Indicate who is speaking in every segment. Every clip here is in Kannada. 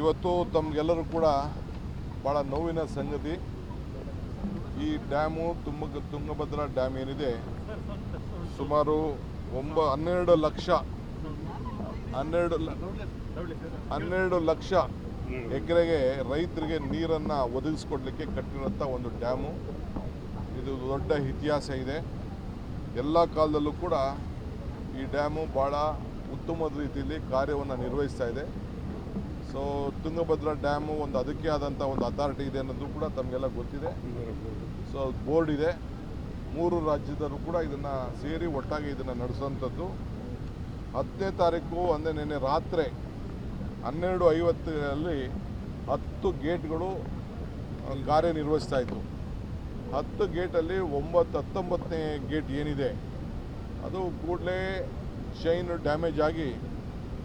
Speaker 1: ಇವತ್ತು ತಮಗೆಲ್ಲರೂ ಕೂಡ ಭಾಳ ನೋವಿನ ಸಂಗತಿ. ಈ ಡ್ಯಾಮು ತುಂಬ ತುಂಗಭದ್ರಾ ಡ್ಯಾಮ್ ಏನಿದೆ, ಸುಮಾರು ಒಂಬ, ಹನ್ನೆರಡು ಲಕ್ಷ, ಹನ್ನೆರಡು ಹನ್ನೆರಡು ಲಕ್ಷ ಎಕರೆಗೆ ರೈತರಿಗೆ ನೀರನ್ನು ಒದಗಿಸ್ಕೊಡ್ಲಿಕ್ಕೆ ಕಟ್ಟಿರುವಂಥ ಒಂದು ಡ್ಯಾಮು. ಇದು ದೊಡ್ಡ ಇತಿಹಾಸ ಇದೆ. ಎಲ್ಲ ಕಾಲದಲ್ಲೂ ಕೂಡ ಈ ಡ್ಯಾಮು ಭಾಳ ಉತ್ತಮ ರೀತಿಯಲ್ಲಿ ಕಾರ್ಯವನ್ನು ನಿರ್ವಹಿಸ್ತಾ ಇದೆ. ಸೊ ತುಂಗಭದ್ರಾ ಡ್ಯಾಮು ಒಂದು ಅದಕ್ಕೆ ಆದಂಥ ಒಂದು ಅಥಾರಿಟಿ ಇದೆ ಅನ್ನೋದು ಕೂಡ ತಮಗೆಲ್ಲ ಗೊತ್ತಿದೆ. ಸೊ ಬೋರ್ಡ್ ಇದೆ. ಮೂರು ರಾಜ್ಯದಲ್ಲೂ ಕೂಡ ಇದನ್ನು ಸೇರಿ ಒಟ್ಟಾಗಿ ಇದನ್ನು ನಡೆಸುವಂಥದ್ದು. ಹತ್ತನೇ ತಾರೀಕು ಅಂದರೆ ನಿನ್ನೆ ರಾತ್ರಿ ಹನ್ನೆರಡು ಐವತ್ತರಲ್ಲಿ ಹತ್ತು ಗೇಟ್ಗಳು ಕಾರ್ಯನಿರ್ವಹಿಸ್ತಾ ಇತ್ತು. ಹತ್ತು ಗೇಟಲ್ಲಿ ಒಂಬತ್ತು, ಹತ್ತೊಂಬತ್ತನೇ ಗೇಟ್ ಏನಿದೆ, ಅದು ಕೂಡಲೇ ಚೈನ್ ಡ್ಯಾಮೇಜ್ ಆಗಿ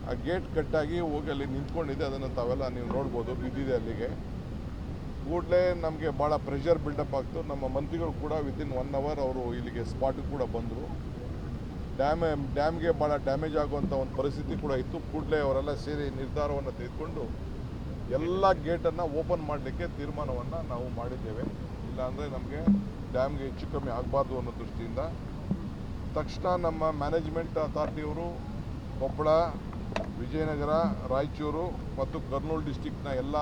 Speaker 1: ಆ ಗೇಟ್ ಕಟ್ಟಾಗಿ ಹೋಗಿ ಅಲ್ಲಿ ನಿಂತ್ಕೊಂಡಿದೆ ಅದನ್ನು ತಾವೆಲ್ಲ ನೀವು ನೋಡ್ಬೋದು, ಬಿದ್ದಿದೆ ಅಲ್ಲಿಗೆ. ಕೂಡಲೇ ನಮಗೆ ಭಾಳ ಪ್ರೆಷರ್ ಬಿಲ್ಡಪ್ ಆಗ್ತು. ನಮ್ಮ ಮಂತ್ರಿಗಳು ಕೂಡ ವಿತಿನ್ ಒನ್ ಅವರ್ ಅವರು ಇಲ್ಲಿಗೆ ಸ್ಪಾಟ್ ಕೂಡ ಬಂದರು. ಡ್ಯಾಮ್ ಡ್ಯಾಮ್ಗೆ ಭಾಳ ಡ್ಯಾಮೇಜ್ ಆಗುವಂಥ ಒಂದು ಪರಿಸ್ಥಿತಿ ಕೂಡ ಇತ್ತು. ಕೂಡಲೇ ಅವರೆಲ್ಲ ಸೇರಿ ನಿರ್ಧಾರವನ್ನು ತೆಗೆದುಕೊಂಡು ಎಲ್ಲ ಗೇಟನ್ನು ಓಪನ್ ಮಾಡಲಿಕ್ಕೆ ತೀರ್ಮಾನವನ್ನು ನಾವು ಮಾಡಿದ್ದೇವೆ. ಇಲ್ಲಾಂದರೆ ನಮಗೆ ಡ್ಯಾಮ್ಗೆ ಹೆಚ್ಚು ಕಮ್ಮಿ ಆಗಬಾರ್ದು ಅನ್ನೋ ದೃಷ್ಟಿಯಿಂದ. ತಕ್ಷಣ ನಮ್ಮ ಮ್ಯಾನೇಜ್ಮೆಂಟ್ ಅಥಾರಿಟಿಯವರು ಕೊಪ್ಪಳ ವಿಜಯನಗರ, ರಾಯಚೂರು ಮತ್ತು ಕರ್ನೂಲ್ ಡಿಸ್ಟಿಕ್ನ ಎಲ್ಲ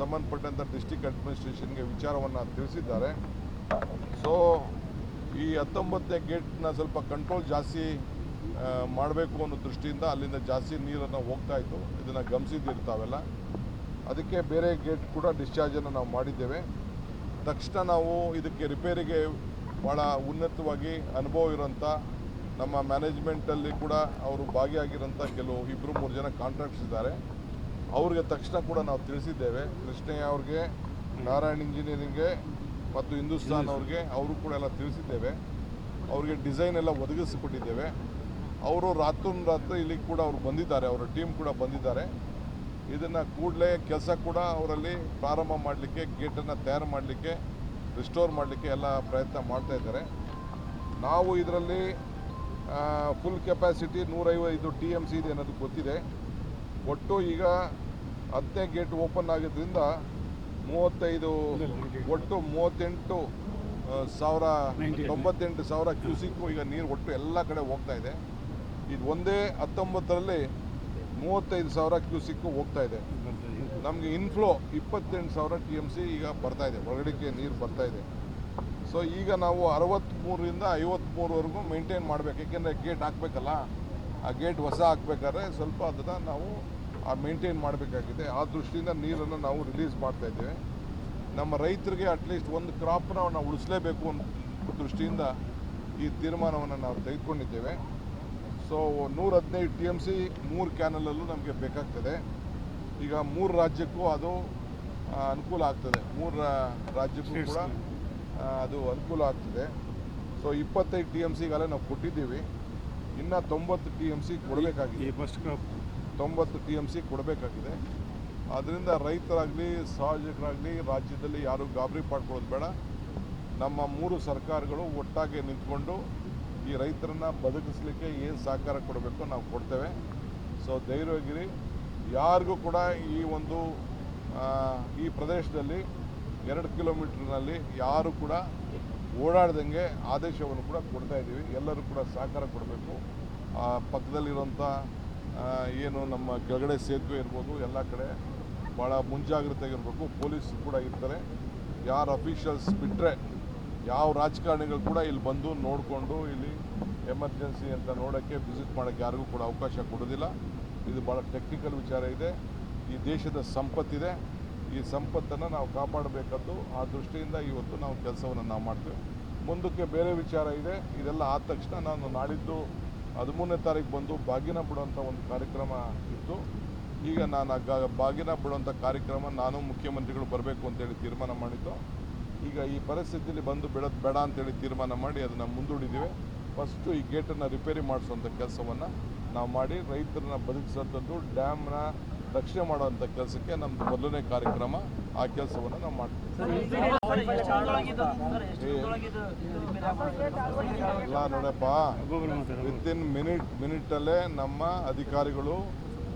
Speaker 1: ಸಂಬಂಧಪಟ್ಟಂಥ ಡಿಸ್ಟಿಕ್ ಅಡ್ಮಿನಿಸ್ಟ್ರೇಷನ್ಗೆ ವಿಚಾರವನ್ನು ತಿಳಿಸಿದ್ದಾರೆ. ಸೊ ಈ ಹತ್ತೊಂಬತ್ತನೇ ಗೇಟ್ನ ಸ್ವಲ್ಪ ಕಂಟ್ರೋಲ್ ಜಾಸ್ತಿ ಮಾಡಬೇಕು ಅನ್ನೋ ದೃಷ್ಟಿಯಿಂದ ಅಲ್ಲಿಂದ ಜಾಸ್ತಿ ನೀರನ್ನು ಹೋಗ್ತಾ ಇತ್ತು. ಇದನ್ನು ಗಮನಿಸಿದ್ದಿರ್ತಾವೆಲ್ಲ ಅದಕ್ಕೆ ಬೇರೆ ಗೇಟ್ ಕೂಡ ಡಿಸ್ಚಾರ್ಜನ್ನು ನಾವು ಮಾಡಿದ್ದೇವೆ. ತಕ್ಷಣ ನಾವು ಇದಕ್ಕೆ ರಿಪೇರಿಗೆ ಭಾಳ ಉನ್ನತವಾಗಿ ಅನುಭವ ಇರೋಂಥ ನಮ್ಮ ಮ್ಯಾನೇಜ್ಮೆಂಟಲ್ಲಿ ಕೂಡ ಅವರು ಭಾಗಿಯಾಗಿರೋಂಥ ಕೆಲವು ಇಬ್ಬರು ಮೂರು ಜನ ಕಾಂಟ್ರಾಕ್ಟ್ಸ್ ಇದ್ದಾರೆ. ಅವ್ರಿಗೆ ತಕ್ಷಣ ಕೂಡ ನಾವು ತಿಳಿಸಿದ್ದೇವೆ. ಕೃಷ್ಣಯ್ಯ ಅವ್ರಿಗೆ ನಾರಾಯಣ್ ಇಂಜಿನಿಯರಿಂಗ್ಗೆ ಮತ್ತು ಹಿಂದೂಸ್ತಾನ್ ಅವ್ರಿಗೆ ಅವರು ಕೂಡ ಎಲ್ಲ ತಿಳಿಸಿದ್ದೇವೆ. ಅವ್ರಿಗೆ ಡಿಸೈನ್ ಎಲ್ಲ ಒದಗಿಸಿಕೊಟ್ಟಿದ್ದೇವೆ. ಅವರು ರಾತ್ರೋರಾತ್ರಿ ಇಲ್ಲಿ ಕೂಡ ಅವರು ಬಂದಿದ್ದಾರೆ. ಅವರ ಟೀಮ್ ಕೂಡ ಬಂದಿದ್ದಾರೆ. ಇದನ್ನು ಕೂಡಲೇ ಕೆಲಸ ಕೂಡ ಅವರಲ್ಲಿ ಪ್ರಾರಂಭ ಮಾಡಲಿಕ್ಕೆ ಗೇಟನ್ನು ತಯಾರು ಮಾಡಲಿಕ್ಕೆ ರಿಸ್ಟೋರ್ ಮಾಡಲಿಕ್ಕೆ ಎಲ್ಲ ಪ್ರಯತ್ನ ಮಾಡ್ತಾ ಇದ್ದಾರೆ. ನಾವು ಇದರಲ್ಲಿ ಫುಲ್ ಕೆಪಾಸಿಟಿ ನೂರೈವತ್ತು ಟಿ ಎಂ ಸಿ ಇದೆ ಅನ್ನೋದು ಗೊತ್ತಿದೆ. ಒಟ್ಟು ಈಗ ಹತ್ತನೇ ಗೇಟ್ ಓಪನ್ ಆಗಿದ್ದರಿಂದ ಮೂವತ್ತೈದು ಒಟ್ಟು ಮೂವತ್ತೆಂಟು ಸಾವಿರ ತೊಂಬತ್ತೆಂಟು ಸಾವಿರ ಕ್ಯೂಸಿಕ್ಕು ಈಗ ನೀರು ಒಟ್ಟು ಎಲ್ಲ ಕಡೆ ಹೋಗ್ತಾ ಇದೆ. ಇದು ಒಂದೇ ಹತ್ತೊಂಬತ್ತರಲ್ಲಿ ಮೂವತ್ತೈದು ಸಾವಿರ ಕ್ಯೂಸಿಕ್ಕು ಹೋಗ್ತಾ ಇದೆ. ನಮಗೆ ಇನ್ಫ್ಲೋ ಇಪ್ಪತ್ತೆಂಟು ಸಾವಿರ ಟಿ ಎಂ ಸಿ ಈಗ ಬರ್ತಾ ಇದೆ. ಹೊರಗಡೆಗೆ ನೀರು ಬರ್ತಾ ಇದೆ. ಸೊ ಈಗ ನಾವು ಅರವತ್ತ್ಮೂರರಿಂದ ಐವತ್ತ್ಮೂರವರೆಗೂ ಮೇಂಟೈನ್ ಮಾಡಬೇಕು. ಏಕೆಂದರೆ ಗೇಟ್ ಹಾಕಬೇಕಲ್ಲ, ಆ ಗೇಟ್ ಹೊಸ ಹಾಕ್ಬೇಕಾದ್ರೆ ಸ್ವಲ್ಪ ಅದನ್ನು ನಾವು, ಆ ಮೇಂಟೈನ್ ಮಾಡಬೇಕಾಗಿದೆ. ಆ ದೃಷ್ಟಿಯಿಂದ ನೀರನ್ನು ನಾವು ರಿಲೀಸ್ ಮಾಡ್ತಾ ಇದ್ದೇವೆ. ನಮ್ಮ ರೈತರಿಗೆ ಅಟ್ಲೀಸ್ಟ್ ಒಂದು ಕ್ರಾಪ್ನ ನಾವು ಉಳಿಸಲೇಬೇಕು ಅನ್ನೋ ದೃಷ್ಟಿಯಿಂದ ಈ ತೀರ್ಮಾನವನ್ನು ನಾವು ತೆಗೆದುಕೊಂಡಿದ್ದೇವೆ. ಸೊ ನೂರ ಹದಿನೈದು ಟಿ ಎಂ ಸಿ ಮೂರು ಕ್ಯಾನಲಲ್ಲೂ ನಮಗೆ ಬೇಕಾಗ್ತದೆ. ಈಗ ಮೂರು ರಾಜ್ಯಕ್ಕೂ ಅದು ಅನುಕೂಲ ಆಗ್ತದೆ. ಮೂರು ರಾಜ್ಯಕ್ಕೂ ಕೂಡ ಅದು ಅನುಕೂಲ ಆಗ್ತಿದೆ. ಸೊ ಇಪ್ಪತ್ತೈದು ಟಿ ಎಂ ಸಿಗಾಲೇ ನಾವು ಕೊಟ್ಟಿದ್ದೀವಿ. ಇನ್ನು ತೊಂಬತ್ತು ಟಿ ಎಂ ಸಿ ಕೊಡಬೇಕಾಗಿದೆ.
Speaker 2: ಈ ಫಸ್ಟ್ ಕ್ರಾಪ್
Speaker 1: ತೊಂಬತ್ತು ಟಿ ಎಂ ಸಿ ಕೊಡಬೇಕಾಗಿದೆ. ಅದರಿಂದ ರೈತರಾಗಲಿ ಸಾರ್ವಜನಿಕರಾಗಲಿ ರಾಜ್ಯದಲ್ಲಿ ಯಾರೂ ಗಾಬರಿ ಪಡ್ಕೊಳ್ಳೋದು ಬೇಡ. ನಮ್ಮ ಮೂರು ಸರ್ಕಾರಗಳು ಒಟ್ಟಾಗಿ ನಿಂತ್ಕೊಂಡು ಈ ರೈತರನ್ನ ಬದುಕಿಸ್ಲಿಕ್ಕೆ ಏನು ಸಹಕಾರ ಕೊಡಬೇಕು ನಾವು ಕೊಡ್ತೇವೆ. ಸೊ ಧೈರ್ಯವಾಗಿರಿ. ಯಾರಿಗೂ ಕೂಡ ಈ ಒಂದು ಈ ಪ್ರದೇಶದಲ್ಲಿ ಎರಡು ಕಿಲೋಮೀಟ್ರ್ನಲ್ಲಿ ಯಾರು ಕೂಡ ಓಡಾಡ್ದಂಗೆ ಆದೇಶವನ್ನು ಕೂಡ ಕೊಡ್ತಾ ಇದ್ದೀವಿ. ಎಲ್ಲರೂ ಕೂಡ ಸಹಕಾರ ಕೊಡಬೇಕು. ಆ, ಪಕ್ಕದಲ್ಲಿರುವಂಥ ಏನು ನಮ್ಮ ಕೆಳಗಡೆ ಸೇತುವೆ ಇರ್ಬೋದು ಎಲ್ಲ ಕಡೆ ಭಾಳ ಮುಂಜಾಗ್ರತೆಯಾಗಿರಬೇಕು. ಪೊಲೀಸ್ ಕೂಡ ಇರ್ತಾರೆ. ಯಾರು ಅಫೀಷಿಯಲ್ಸ್ ಬಿಟ್ಟರೆ ಯಾವ ರಾಜಕಾರಣಿಗಳು ಕೂಡ ಇಲ್ಲಿ ಬಂದು ನೋಡಿಕೊಂಡು ಇಲ್ಲಿ ಎಮರ್ಜೆನ್ಸಿ ಅಂತ ನೋಡೋಕ್ಕೆ ವಿಸಿಟ್ ಮಾಡೋಕ್ಕೆ ಯಾರಿಗೂ ಕೂಡ ಅವಕಾಶ ಕೊಡೋದಿಲ್ಲ. ಇದು ಭಾಳ ಟೆಕ್ನಿಕಲ್ ವಿಚಾರ ಇದೆ. ಈ ದೇಶದ ಸಂಪತ್ತಿದೆ. ಈ ಸಂಪತ್ತನ್ನು ನಾವು ಕಾಪಾಡಬೇಕದ್ದು ಆ ದೃಷ್ಟಿಯಿಂದ ಇವತ್ತು ನಾವು ಕೆಲಸವನ್ನು ನಾವು ಮಾಡ್ತೇವೆ. ಮುಂದಕ್ಕೆ ಬೇರೆ ವಿಚಾರ ಇದೆ. ಇದೆಲ್ಲ ಆದ ತಕ್ಷಣ ನಾನು ನಾಳಿದ್ದು ಹದಿಮೂರನೇ ತಾರೀಕು ಬಂದು ಬಾಗಿನ ಬಿಡುವಂಥ ಒಂದು ಕಾರ್ಯಕ್ರಮ ಇತ್ತು. ಈಗ ನಾನು ಬಾಗಿನ ಬಿಡುವಂಥ ಕಾರ್ಯಕ್ರಮ ನಾನು ಮುಖ್ಯಮಂತ್ರಿಗಳು ಬರಬೇಕು ಅಂತೇಳಿ ತೀರ್ಮಾನ ಮಾಡಿದ್ದು. ಈಗ ಈ ಪರಿಸ್ಥಿತಿಯಲ್ಲಿ ಬಂದು ಬಿಡೋದು ಬೇಡ ಅಂತೇಳಿ ತೀರ್ಮಾನ ಮಾಡಿ ಅದನ್ನು ಮುಂದೂಡಿದ್ದೀವಿ. ಫಸ್ಟು ಈ ಗೇಟನ್ನು ರಿಪೇರಿ ಮಾಡಿಸುವಂಥ ಕೆಲಸವನ್ನು ನಾವು ಮಾಡಿ ರೈತರನ್ನ ಬದುಕಿಸೋಂಥದ್ದು ಡ್ಯಾಮ್ನ ರಕ್ಷಣೆ ಮಾಡುವಂಥ ಕೆಲಸಕ್ಕೆ ನಮ್ಮದು ಮೊದಲನೇ ಕಾರ್ಯಕ್ರಮ ಆ ಕೆಲಸವನ್ನು ನಾವು ಮಾಡ್ತೀವಿ. ಎಲ್ಲ ನೋಡಪ್ಪ ಮಿನಿಟ್ ಮಿನಿಟಲ್ಲೇ ನಮ್ಮ ಅಧಿಕಾರಿಗಳು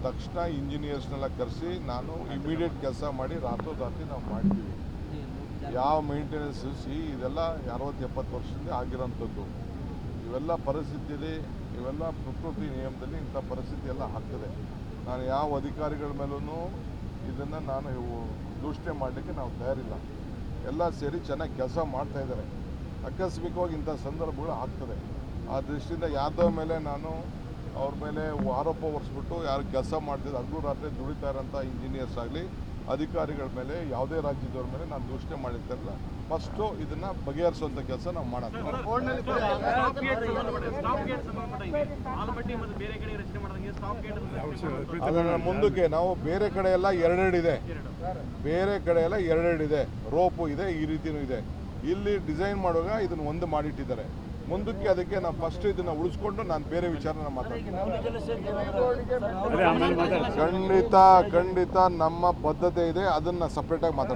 Speaker 1: ತಕ್ಷಣ ಇಂಜಿನಿಯರ್ಸ್ನೆಲ್ಲ ಕರೆಸಿ ನಾನು ಇಮಿಡಿಯೇಟ್ ಕೆಲಸ ಮಾಡಿ ರಾತ್ರೋರಾತ್ರಿ ನಾವು ಮಾಡ್ತೀವಿ. ಯಾವ ಮೇಂಟೆನೆನ್ಸ್ ಸಿ ಇದೆಲ್ಲ ಅರವತ್ತು ಎಪ್ಪತ್ತು ವರ್ಷದಿಂದ ಆಗಿರೋಂಥದ್ದು. ಇವೆಲ್ಲ ಪರಿಸ್ಥಿತಿಯಲ್ಲಿ ಇವೆಲ್ಲ ಪ್ರಕೃತಿ ನಿಯಮದಲ್ಲಿ ಇಂಥ ಪರಿಸ್ಥಿತಿ ಎಲ್ಲ ಆಗ್ತದೆ. ನಾನು ಯಾವ ಅಧಿಕಾರಿಗಳ ಮೇಲೂ ಇದನ್ನು ನಾನು ದೂಷಣೆ ಮಾಡಲಿಕ್ಕೆ ನಾವು ತಯಾರಿಲ್ಲ. ಎಲ್ಲ ಸೇರಿ ಚೆನ್ನಾಗಿ ಕೆಲಸ ಮಾಡ್ತಾಯಿದ್ದಾರೆ ಆಕಸ್ಮಿಕವಾಗಿ ಇಂಥ ಸಂದರ್ಭಗಳು ಆಗ್ತದೆ. ಆ ದೃಷ್ಟಿಯಿಂದ ಯಾದವ್ ಮೇಲೆ ನಾನು ಅವ್ರ ಮೇಲೆ ಆರೋಪ ಹೊರಿಸ್ಬಿಟ್ಟು ಯಾರು ಕೆಲಸ ಮಾಡ್ತಿದ್ದು ಹಗಲು ರಾತ್ರಿ ದುಡಿತಾ ಇರೋಂಥ ಇಂಜಿನಿಯರ್ಸ್ ಆಗಲಿ ಅಧಿಕಾರಿಗಳ ಮೇಲೆ ಯಾವುದೇ ರಾಜ್ಯದವ್ರ ಮೇಲೆ ನಾನು ದೂಷಣೆ ಮಾಡಿರ್ತಾರಲ್ಲ ಫಸ್ಟು ಇದನ್ನು ಬಗೆಹರಿಸುವಂಥ ಕೆಲಸ ನಾವು ಮಾಡೋಣ
Speaker 2: ಸ್ಟಾಪ್ ಗೇಟ್ ಸಂಬಂಧಪಟ್ಟ ಸ್ಟಾಪ್ ಗೇಟ್ ಸಂಬಂಧಪಟ್ಟಂಗೆ ಆಲಮಟ್ಟಿ ಮತ್ತು ಬೇರೆ ಕಡೆ ರಚನೆ ಮಾಡಿದಂಗೆ ಸ್ಟಾಪ್ ಗೇಟ್
Speaker 1: ಅದನ್ನು ಮುಂದಕ್ಕೆ ನಾವು ಬೇರೆ ಕಡೆ ಎಲ್ಲ ಎರಡೆರಡು ಇದೆ. ಬೇರೆ ಕಡೆ ಎಲ್ಲ ಎರಡೆರಡು ಇದೆ. ರೋಪು ಇದೆ ಈ ರೀತಿನೂ ಇದೆ. ಇಲ್ಲಿ ಡಿಸೈನ್ ಮಾಡುವಾಗ ಇದನ್ನು ಒಂದು ಮಾಡಿಟ್ಟಿದ್ದಾರೆ. ಮುಂದಕ್ಕೆ ಅದಕ್ಕೆ ನಾವು ಫಸ್ಟ್ ಇದನ್ನ ಉಳಿಸ್ಕೊಂಡು ನಾನು ಬೇರೆ ವಿಚಾರನ ಮಾತಾಡ್ತೀನಿ. ಖಂಡಿತ ಖಂಡಿತ ನಮ್ಮ ಬದ್ಧತೆ ಇದೆ ಅದನ್ನ ಸಪ್ರೇಟಾಗಿ ಮಾತಾಡ್ತೀನಿ.